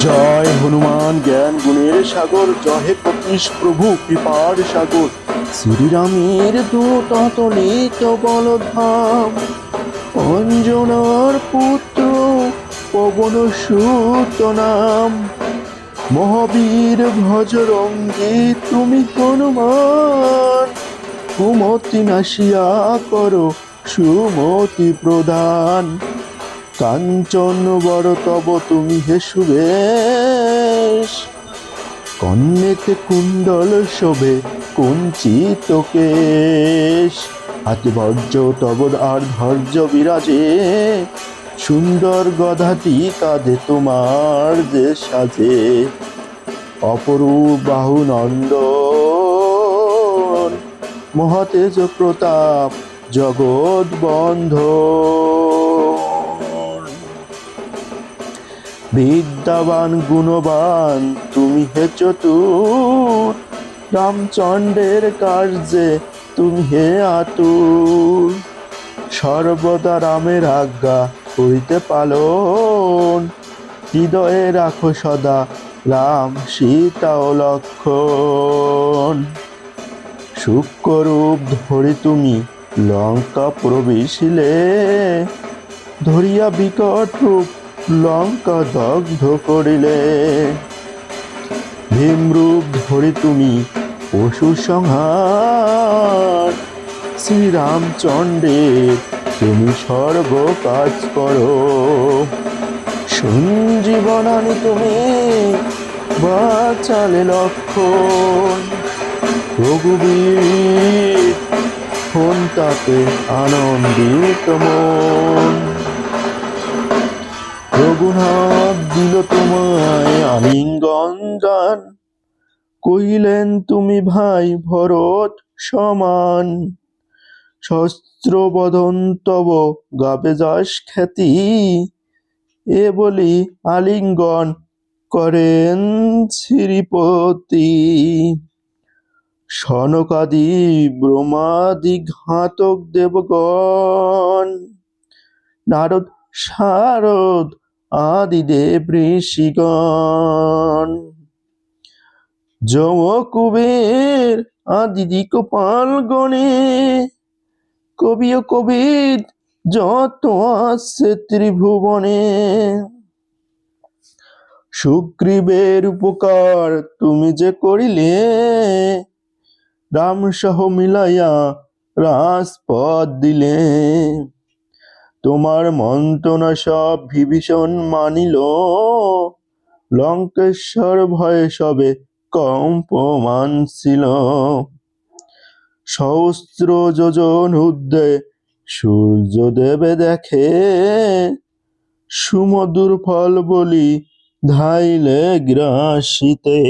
জয় হনুমান জ্ঞান গুণের সাগর, জয় কপিস প্রভু কৃপার সাগর। শ্রীরামের দূত অতলিত বলধাম অঞ্জনার পুত্র পবন সুত নাম। মহাবীর ভজরঙ্গে তুমি হনুমান। কুমতি নাশিয়া করো সুমতি প্রদান। কাঞ্চন বড় তব তুমি হে সুবেশ। কন্যেতে কুণ্ডল শোভে কুঞ্চিত কেশ। হাতে বর্জ্য তব আর ধৈর্য বিরাজে। সুন্দর গধাটি কাঁধে তোমার যে সাজে। অপরূপ বাহু নন্দ মহাতেজ প্রতাপ, জগৎ বন্ধ বিদ্যাবান, গুণবান, তুমি হে চতুর। রামচন্দ্রের কার্যে তুমি হে আতুর। সর্বদা রামের আজ্ঞা করিতে পালন। হৃদয়ে রাখো সদা রাম, সীতা ও লক্ষণ। সূক্ষ্মরূপ ধরে তুমি লঙ্কা প্রবেশিলে, ধরিয়া বিকট রূপ লঙ্কা দগ্ধ করিলে। ভীমরূপ ধরে তুমি পশু সংহার। শ্রীরামচন্দ্রের তুমি সর্ব কাজ করো। সঞ্জীবনানি তুমি বাঁচালে লক্ষণ। রঘুবীর ফোন তাতে আনন্দিত মন। রঘুনাথ দিল তোমায় আলিঙ্গন দান কহিলেন, তুমি ভাই ভরত সমান। শস্ত্র বদন তব গাবে যশ খ্যাতি। এ বলি আলিঙ্গন করেন শ্রীপতি। সনকাদি ব্রহ্মাদি ঘাতক দেবগণ। নারদ শারদ আদি দেব ঋষিগণ যম কুবের আদি দিকপাল গণে কবি ও কবিদ যত আছে ত্রিভুবনে, সুগ্রীবের উপকার তুমি যে করিলে রাম সহ মিলাইয়া রাজপথ দিলে। তোমার মন্ত্রণা সব বিভীষণ মানিল। লঙ্কেশ্বর ভয়ে সবে কম্পমান ছিল। সহস্র যোজন উদ্দে সূর্য দেবে দেখে, সুমধুর ফল বলি ধাইলে গ্রাসিতে।